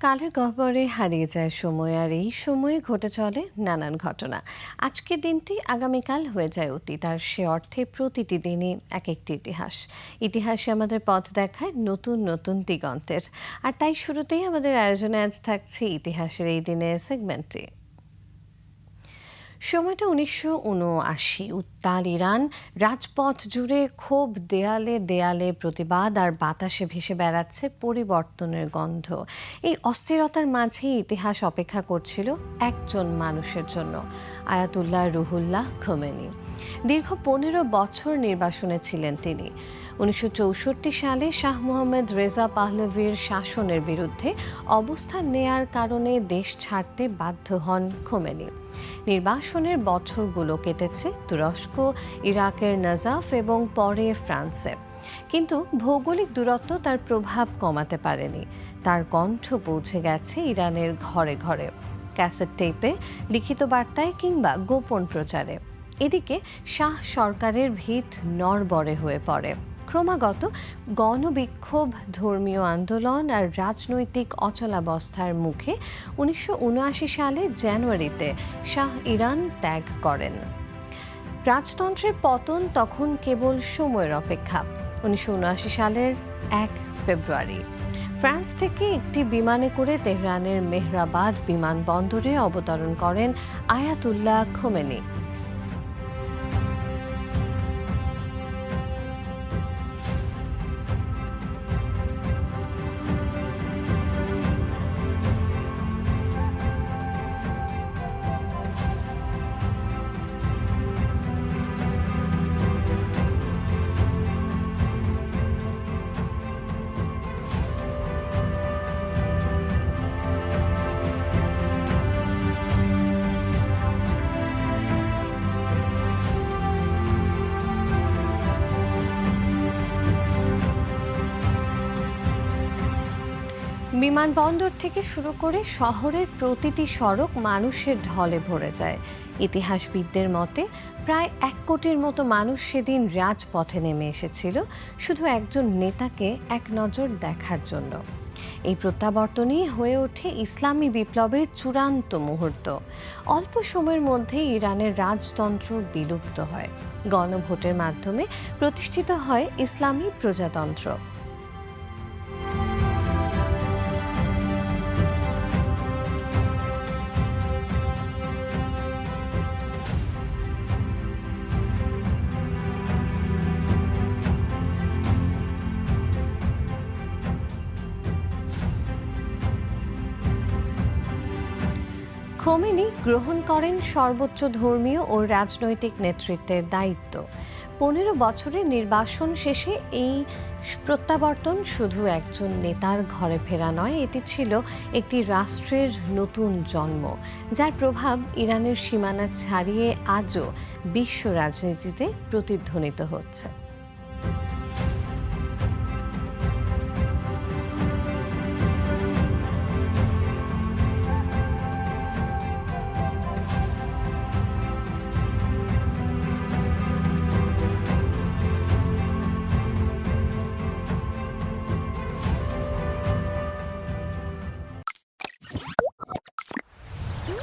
কালের গহ্বরে হারিয়ে যায় সময় আর এই সময়ে ঘটে চলে নানান ঘটনা। আজকের দিনটি আগামীকাল হয়ে যায় অতীত আর সে অর্থে প্রতিটি দিনই এক একটি ইতিহাস। ইতিহাসে আমাদের পথ দেখায় নতুন নতুন দিগন্তের। আর তাই শুরুতেই আমাদের আয়োজনে আজ থাকছে ইতিহাসের এই দিনের সেগমেন্টটি সময়টা উনিশশো উনআশি, উত্তাল ইরান। রাজপথ জুড়ে ক্ষোভ দেয়ালে দেয়ালে প্রতিবাদ আর বাতাসে ভেসে বেড়াচ্ছে পরিবর্তনের গন্ধ। এই অস্থিরতার মাঝেই ইতিহাস অপেক্ষা করছিল একজন মানুষের জন্য, আয়াতুল্লাহ রুহুল্লাহ খোমেনি। দীর্ঘ পনেরো বছর নির্বাসনে ছিলেন তিনি। উনিশশো চৌষট্টি সালে শাহ মোহাম্মদ রেজা পাহলভির শাসনের বিরুদ্ধে অবস্থান নেয়ার কারণে দেশ ছাড়তে বাধ্য হন খোমেনি। নির্বাসনের বছরগুলো কেটেছে তুরস্ক, ইরাকের নাজাফ এবং পরে ফ্রান্সে। কিন্তু ভৌগোলিক দূরত্ব তার প্রভাব কমাতে পারেনি। তার কণ্ঠ পৌঁছে গেছে ইরানের ঘরে ঘরে। ক্যাসেট টেপে, লিখিত বার্তায় কিংবা গোপন প্রচারে। এদিকে শাহ সরকারের ভিত নরবরে হয়ে পড়ে। ক্রমাগত গণবিক্ষোভ, ধর্মীয় আন্দোলন আর রাজনৈতিক অচলাবস্থার মুখে উনিশশো উনআশি সালে জানুয়ারিতে শাহ ইরান ত্যাগ করেন। রাজতন্ত্রের পতন তখন কেবল সময়ের অপেক্ষা, উনিশশো উনআশি সালের এক ফেব্রুয়ারি। ফ্রান্স থেকে একটি বিমানে করে তেহরানের মেহরাবাদ বিমানবন্দরে অবতরণ করেন আয়াতুল্লাহ খোমেনি। বিমানবন্দর থেকে শুরু করে শহরের প্রতিটি সড়ক মানুষের ঢলে ভরে যায়। ইতিহাসবিদদের মতে, প্রায় এক কোটির মতো মানুষ সেদিন রাজপথে নেমে এসেছিল, শুধু একজন নেতাকে এক নজর দেখার জন্য। এই প্রত্যাবর্তনই হয়ে ওঠে ইসলামী বিপ্লবের চূড়ান্ত মুহূর্ত। অল্প সময়ের মধ্যে ইরানের রাজতন্ত্র বিলুপ্ত হয়। গণভোটের মাধ্যমে প্রতিষ্ঠিত হয় ইসলামী প্রজাতন্ত্র। খোমেনি গ্রহণ করেন সর্বোচ্চ ধর্মীয় ও রাজনৈতিক নেতৃত্বের দায়িত্ব। পনেরো বছরের নির্বাসন শেষে এই প্রত্যাবর্তন শুধু একজন নেতার ঘরে ফেরা নয়, এটি ছিল একটি রাষ্ট্রের নতুন জন্ম, যার প্রভাব ইরানের সীমানা ছাড়িয়ে আজও বিশ্ব রাজনীতিতে প্রতিধ্বনিত হচ্ছে।